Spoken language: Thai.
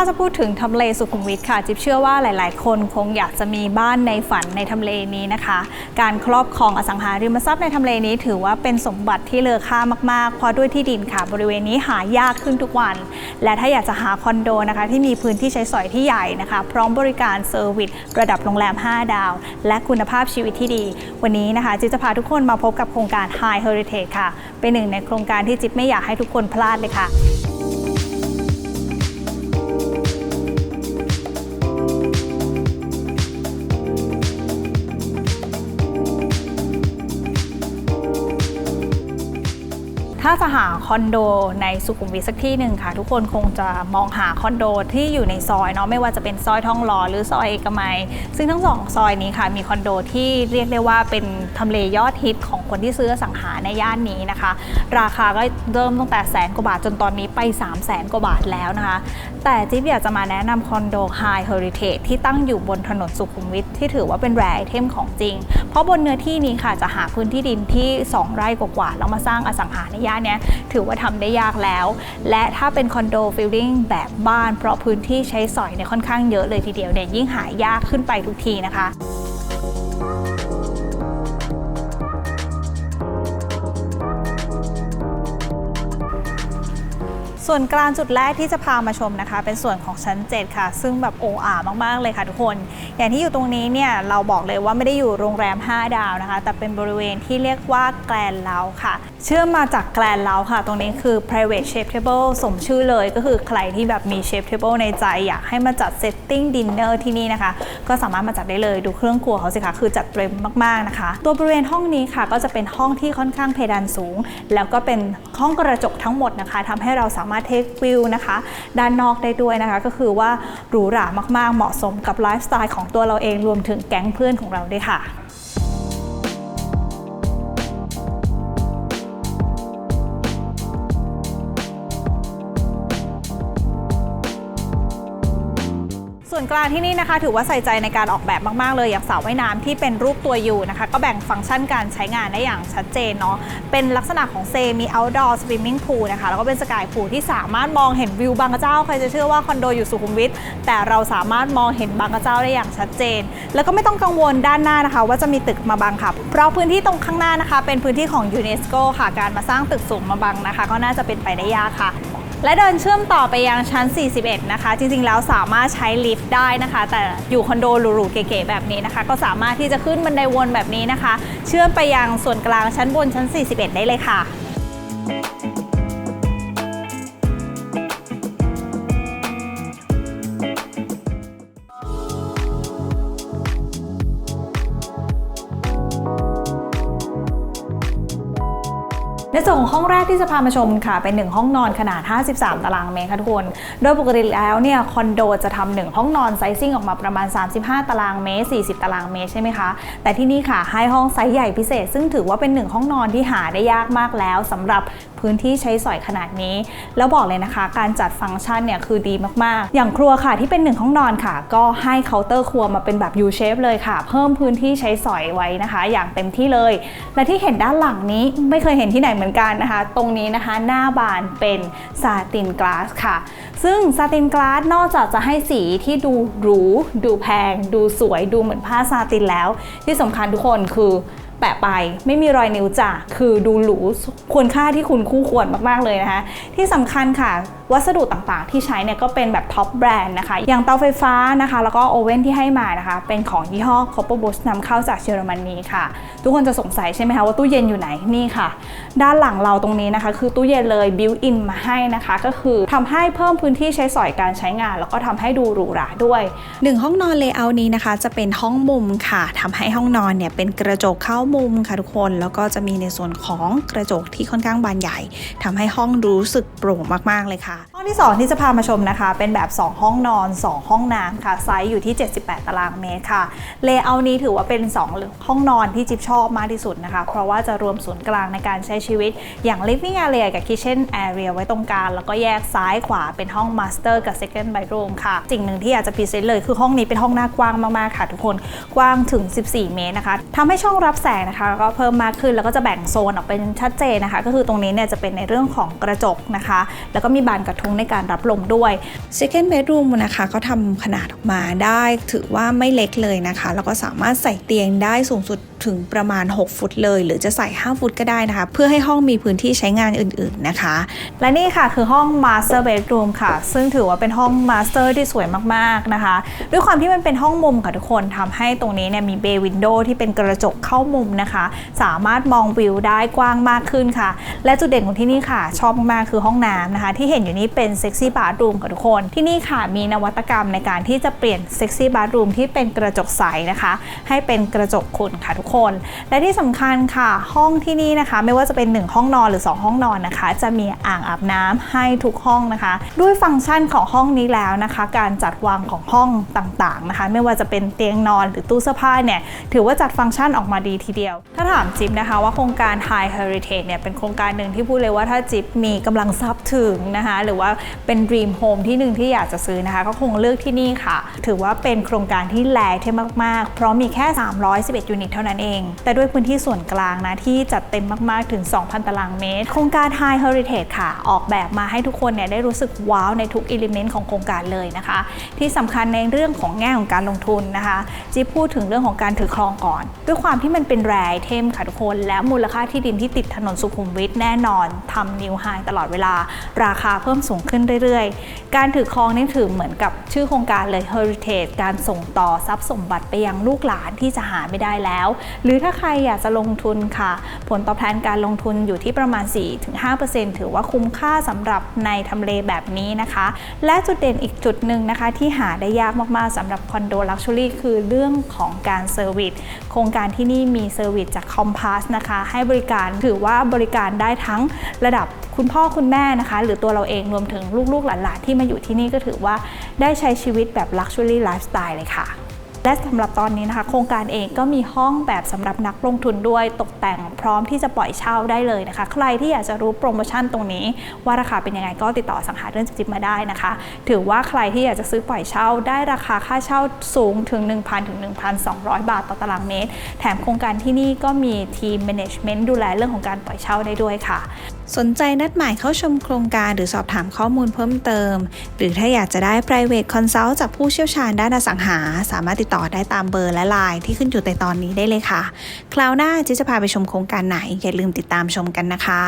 ถ้าจะพูดถึงทำเลสุขุมวิทค่ะ จิ๊บเชื่อว่าหลาย ๆ คนคงอยากจะมีบ้านในฝันในทำเลนี้นะคะ การครอบครองอสังหาริมทรัพย์ในทำเลนี้ ถือว่าเป็นสมบัติที่เลอค่ามาก ๆ เพราะด้วยที่ดินค่ะ บริเวณนี้หายากขึ้นทุกวัน และถ้าอยากจะหาคอนโดนะคะ ที่มีพื้นที่ใช้สอยที่ใหญ่นะคะ พร้อมบริการเซอร์วิสระดับโรงแรม 5 ดาว และคุณภาพชีวิตที่ดี วันนี้นะคะ จิ๊บจะพาทุกคนมาพบกับโครงการ High Heritage ค่ะ เป็นหนึ่งในโครงการที่จิ๊บไม่อยากให้ทุกคนพลาดเลยค่ะ ถ้าจะหาคอนโดในสุขุมวิทสักที่หนึ่งค่ะ ทุกคนคงจะมองหาคอนโดที่อยู่ในซอยเนาะไม่ว่าจะเป็นซอยทองหล่อหรือซอยเอกมัย ซึ่งทั้งสองซอยนี้ค่ะ มีคอนโดที่เรียกได้ว่าเป็นทำเลยอดฮิตของคนที่ซื้ออสังหาในย่านนี้นะคะ ราคาก็เริ่มตั้งแต่แสนกว่าบาทจนตอนนี้ไป 3 0 0แสนกว่าบาทแล้วนะคะ แต่จิ๊บอยากจะมาแนะนำคอนโด High Heritage ที่ตั้งอยู่บนถนนสุขุมวิทที่ถือว่าเป็นแร่ไอเทมของจริง เพราะบนเนื้อที่นี้ค่ะจะหาพื้นที่ดินที่ 2 ไร่กว่าๆแล้วมาสร้างอสังหาในย่านเนี้ยถือว่าทำได้ยากแล้ว และถ้าเป็นคอนโดฟิลลิ่งแบบบ้าน เพราะพื้นที่ใช้สอยเนี่ยค่อนข้างเยอะเลยทีเดียวเนี่ยยิ่งหายากขึ้นไปทุกทีนะคะส่วนกลางจุดแรกที่จะพามาชมนะคะ เป็นส่วนของชั้น 7 ค่ะ ซึ่งแบบโอ้อามาก ๆ เลยค่ะทุกคน อย่างที่อยู่ตรงนี้เนี่ยเราบอกเลยว่าไม่ได้อยู่โรงแรม 5 ดาวนะคะ แต่เป็นบริเวณที่เรียกว่าแกลนเลาค่ะเชื่อมมาจากแกลนเลาค่ะ ตรงนี้คือ private chef table สมชื่อเลยก็คือใครที่แบบมี chef table ในใจ อยากให้มาจัด setting dinner ที่นี่นะคะ ก็สามารถมาจัดได้เลยดูเครื่องครัวเขาสิคะคือจัดเต็มมากๆนะคะ ตัวบริเวณห้องนี้ค่ะ ก็จะเป็นห้องที่ค่อนข้างเพดานสูง แล้วก็เป็นห้องกระจกทั้งหมดนะคะทำให้เราสามารถเทควิวนะคะ ด้านนอกได้ด้วยนะคะ ก็คือว่าหรูหรามากๆเหมาะสมกับไลฟ์สไตล์ของตัวเราเองรวมถึงแก๊งเพื่อนของเราด้วยค่ะ ส่วนกลางที่นี่นะคะ ถือว่าใส่ใจในการออกแบบมากๆ เลยอย่างสระว่ายน้ำที่เป็นรูปตัวยูนะคะ ก็แบ่งฟังก์ชันการใช้งานได้อย่างชัดเจนเนาะเป็นลักษณะของเซมี outdoor swimming pool นะคะ แล้วก็เป็นสกายพูลที่สามารถมองเห็นวิวบางกระเจ้า ใครจะเชื่อว่าคอนโดอยู่สุขุมวิทแต่เราสามารถมองเห็นบางกระเจ้าได้อย่างชัดเจน แล้วก็ไม่ต้องกังวลด้านหน้านะคะ ว่าจะมีตึกมาบังค่ะเพราะพื้นที่ตรงข้างหน้านะคะ เป็นพื้นที่ของยูเนสโกค่ะการมาสร้างตึกสูงมาบังนะคะ ก็น่าจะเป็นไปได้ยากค่ะ และเดินเชื่อมต่อไปยังชั้น 41 นะคะ จริงๆ แล้วสามารถใช้ลิฟต์ได้นะคะ แต่อยู่คอนโดหรูๆเก๋ๆแบบนี้นะคะ ก็สามารถที่จะขึ้นบันไดวนแบบนี้นะคะ เชื่อมไปยังส่วนกลางชั้นบนชั้น 41 ได้เลยค่ะ ในส่วนของห้องแรกที่จะพามาชมค่ะ เป็น 1 ห้องนอนขนาด 53 ตารางเมตรค่ะทุกคน โดยปกติแล้วเนี่ยคอนโดจะทำหนึ่งห้องนอนไซซิ่งออกมาประมาณ 35 ตารางเมตร 40 ตารางเมตรใช่ไหมคะ แต่ที่นี่ค่ะให้ห้องไซส์ใหญ่พิเศษ ซึ่งถือว่าเป็น 1 ห้องนอนที่หาได้ยากมากแล้วสำหรับพื้นที่ใช้สอยขนาดนี้ แล้วบอกเลยนะคะ การจัดฟังก์ชันเนี่ยคือดีมากๆ อย่างครัวค่ะที่เป็น 1 ห้องนอนค่ะ ก็ให้เคาน์เตอร์ครัวมาเป็นแบบ U shape เลยค่ะ เพิ่มพื้นที่ใช้สอยไว้นะคะ อย่างเต็มที่เลย และที่เห็นด้านหลังนี้ไม่เคยเห็นที่ไหนเหมือนกันนะคะ ตรงนี้นะคะหน้าบานเป็นซาตินกลาสค่ะ ซึ่งซาตินกลาสนอกจากจะให้สีที่ดูหรู ดูแพง ดูสวยดูเหมือนผ้าซาตินแล้ว ที่สำคัญทุกคนคือแปะไปไม่มีรอยนิ้วจ่าคือดูหรูควรค่าที่คุณคู่ควรมาก ๆ เลยนะคะ ที่สำคัญค่ะ วัสดุต่างๆ ที่ใช้เนี่ยก็เป็นแบบท็อปแบรนด์นะคะ อย่างเตาไฟฟ้านะคะ แล้วก็โอเว่นที่ให้มานะคะ เป็นของยี่ห้อ Copper Bush นำเข้าจากเยอรมนีค่ะ ทุกคนจะสงสัยใช่ไหมคะว่าตู้เย็นอยู่ไหนนี่ค่ะ ด้านหลังเราตรงนี้นะคะ คือตู้เย็นเลยบิวอินมาให้นะคะ ก็คือทำให้เพิ่มพื้นที่ใช้สอยการใช้งาน แล้วก็ทำให้ดูหรูหราด้วยหนึ่งห้องนอนเลเยอร์นี้นะคะ จะเป็นห้องมุมค่ะทำให้ห้องนอนเนี่ยเป็นกระจกเข้ามุมค่ะทุกคนแล้วก็จะมีในส่วนของกระจกที่ค่อนข้างบานใหญ่ทำให้ห้องรู้สึกโปร่งมากๆเลยค่ะห้องที่ 2 ที่จะพามาชมนะคะ เป็นแบบ 2 ห้องนอน 2 ห้องน้ำค่ะ ไซส์อยู่ที่ 78 ตารางเมตรค่ะ เลเยอร์นี้ถือว่าเป็น 2 ห้องนอนที่จิ๊บชอบมากที่สุดนะคะ เพราะว่าจะรวมศูนย์กลางในการใช้ชีวิต อย่าง living area กับ kitchen area ไว้ตรงกลาง แล้วก็แยกซ้ายขวาเป็นห้อง master กับ second bedroom ค่ะ สิ่งหนึ่งที่อยากจะพรีเซนต์เลยคือห้องนี้เป็นห้องหน้ากว้างมากๆค่ะ ทุกคน กว้างถึง 14 เมตรนะคะทำให้ช่องรับแสงนะคะก็เพิ่มมากขึ้น แล้วก็จะแบ่งโซนออกเป็นชัดเจนนะคะ ก็คือตรงนี้เนี่ยจะเป็นในเรื่องของกระจกนะคะ แล้วก็มีบานกระทุ้งในการรับลมด้วย second bedroom นะคะก็ทำขนาดออกมาได้ถือว่าไม่เล็กเลยนะคะ แล้วก็สามารถใส่เตียงได้สูงสุดถึงประมาณ 6 ฟุตเลย หรือจะใส่ 5 ฟุตก็ได้นะคะ เพื่อให้ห้องมีพื้นที่ใช้งานอื่นๆนะคะ และนี่ค่ะคือห้อง Master Bedroom ค่ะ ซึ่งถือว่าเป็นห้อง Master ที่สวยมากๆนะคะ ด้วยความที่มันเป็นห้องมุมค่ะทุกคนทำให้ตรงนี้เนี่ยมี Bay Window ที่เป็นกระจกเข้ามุมนะคะ สามารถมองวิวได้กว้างมากขึ้นค่ะ และจุดเด่นของที่นี่ค่ะ ชอบมากๆคือห้องน้ำนะคะ ที่เห็นอยู่นี้เป็น Sexy Bathroom ค่ะทุกคน ที่นี่ค่ะมีนวัตกรรมในการที่จะเปลี่ยน Sexy Bathroom ที่เป็นกระจกใสนะคะ ให้เป็นกระจกขุ่นค่ะทุกคน และที่สำคัญค่ะห้องที่นี่นะคะ ไม่ว่าจะเป็น 1 ห้องนอนหรือ 2 ห้องนอนนะคะ จะมีอ่างอาบน้ำให้ทุกห้องนะคะ ด้วยฟังก์ชันของห้องนี้แล้วนะคะ การจัดวางของห้องต่างๆนะคะ ไม่ว่าจะเป็นเตียงนอนหรือตู้เสื้อผ้าเนี่ยถือว่าจัดฟังก์ชันออกมาดีทีเดียว ถ้าถามจิ๊บนะคะว่าโครงการ High Heritage เนี่ยเป็นโครงการหนึ่งที่พูดเลยว่าถ้าจิ๊บมีกำลังทรัพย์ถึงนะคะหรือว่าเป็น Dream Home ที่หนึ่งที่อยากจะซื้อนะคะ ก็คงเลือกที่นี่ค่ะ ถือว่าเป็นโครงการที่แลเท่มากๆ เพราะมีแค่ 311 ยูนิตเท่านั้นเอง แต่ด้วยพื้นที่ส่วนกลางนะ ที่จัดเต็มมากๆถึง 2,000 ตารางเมตร โครงการ High Heritage ค่ะ ออกแบบมาให้ทุกคนเนี่ยได้รู้สึกว้าวในทุกอิเลเมนต์ของโครงการเลยนะคะ ที่สำคัญในเรื่องของแง่ของการลงทุนนะคะจิ๊บพูดถึงเรื่องของการถือครองก่อน ด้วยความที่มันเป็นแรไอเทมค่ะทุกคน และมูลค่าที่ดินที่ติดถนนสุขุมวิทแน่นอนทำนิวไฮตลอดเวลาราคาเพิ่มสูงขึ้นเรื่อยๆ การถือครองนี่ถือเหมือนกับชื่อโครงการเลย Heritage การส่งต่อทรัพย์สมบัติไปยังลูกหลานที่จะหาไม่ได้แล้ว หรือถ้าใครอยากจะลงทุนค่ะ ผลตอบแทนการลงทุนอยู่ที่ประมาณ 4-5%ถือว่าคุ้มค่าสำหรับในทำเลแบบนี้นะคะ และจุดเด่นอีกจุดหนึ่งนะคะ ที่หาได้ยากมากๆสำหรับคอนโดลักชัวรี่คือเรื่องของการเซอร์วิสโครงการที่นี่มีเซอร์วิสจากคอมพาสนะคะ ให้บริการถือว่าบริการได้ทั้งระดับ คุณพ่อคุณแม่นะคะ หรือตัวเราเองรวมถึงลูกๆหลานๆที่มาอยู่ที่นี่ก็ถือว่าได้ใช้ชีวิตแบบลักชัวรี่ไลฟ์สไตล์เลยค่ะ และสำหรับตอนนี้นะคะ โครงการเองก็มีห้องแบบสำหรับนักลงทุนด้วยตกแต่งพร้อมที่จะปล่อยเช่าได้เลยนะคะ ใครที่อยากจะรู้โปรโมชั่นตรงนี้ ว่าราคาเป็นยังไงก็ติดต่อสังหาเรื่องจิบมาได้นะคะ ถือว่าใครที่อยากจะซื้อปล่อยเช่า ได้ราคาค่าเช่าสูงถึง 1,000ถึง1,200 บาทต่อตารางเมตร แถมโครงการที่นี่ก็มีทีม management ดูแลเรื่องของการปล่อยเช่าได้ด้วยค่ะสนใจนัดหมายเข้าชมโครงการหรือสอบถามข้อมูลเพิ่มเติม หรือถ้าอยากจะได้ private consult จากผู้เชี่ยวชาญด้านอสังหา สามารถติดต่อต่อได้ตามเบอร์และไลน์ที่ขึ้นอยู่ในตอนนี้ได้เลยค่ะ คราวหน้าจิจะพาไปชมโครงการไหนอย่าลืมติดตามชมกันนะคะ